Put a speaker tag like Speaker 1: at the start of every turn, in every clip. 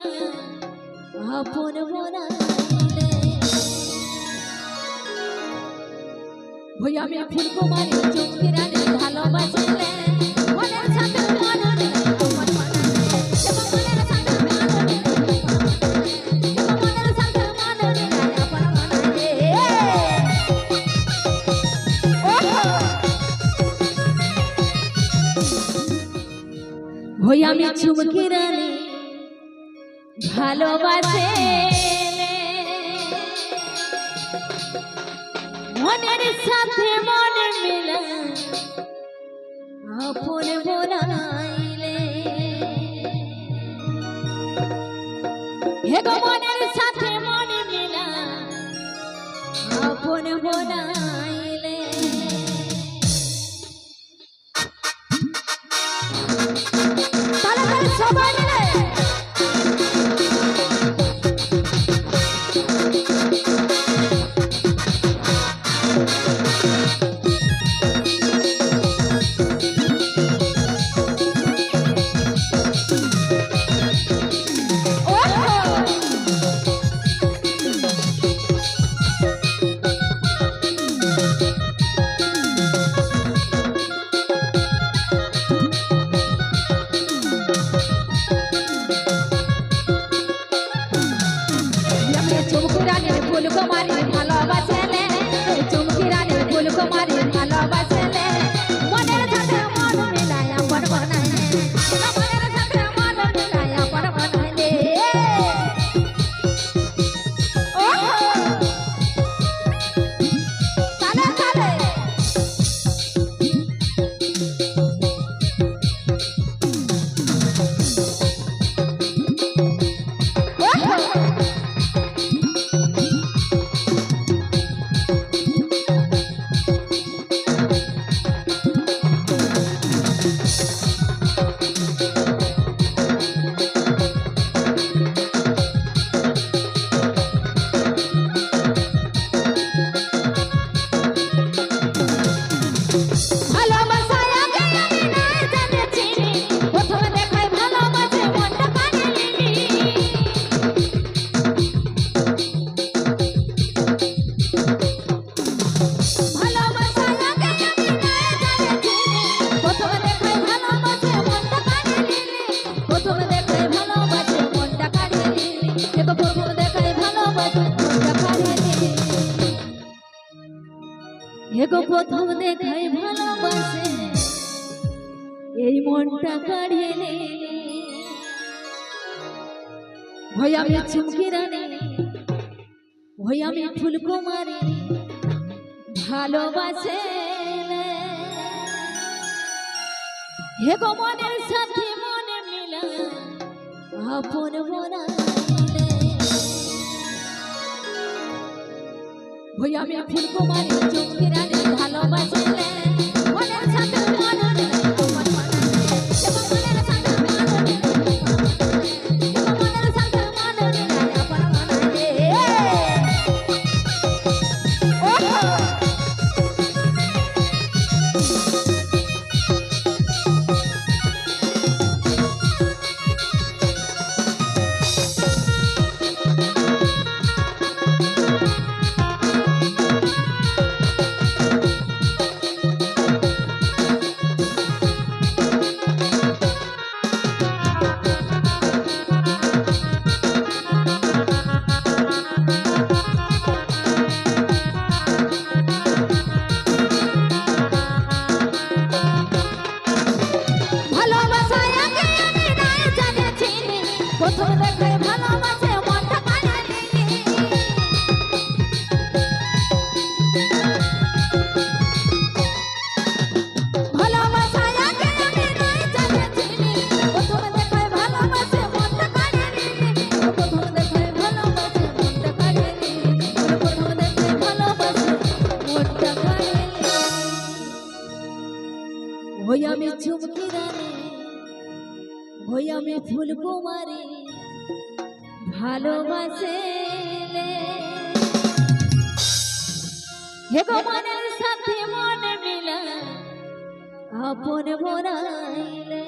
Speaker 1: আপন বনাইলে ওই আমি ফুলকুমারী চুমকি রানী ভালোবাসিলে মনের সাথে মন মিলে তোমার বানাইলে এবং মনের সাথে মন মিলে এবং মনের সাথে মন মিলে আপন বানাইলে ওই আমি চুমকি রানী ভালোবাসে। মনের সাথে মনে মিলা আপন বোনাইলে মনের সাথে মনে মিলা আপন বোনাইলে এগো প্রথম দেখাই ভালোবাসে। এই মনটা কাড়িয়ে নে। ভয় আমি চুমকি রানী। ভয় আমি ভালোবাসে হেগো মনের সাথে মনে মিলা। আপন বনাইলে ওই আমি ফুলকুমারী চোখের রানী ভালোবাসিলে। ওই আমি ফুল কুমারী ভালোবাসে হে মনের সাথে মনে মিলা, আপন বনাইলে।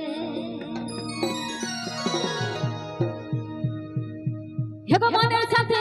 Speaker 1: হেগো মনের সাথে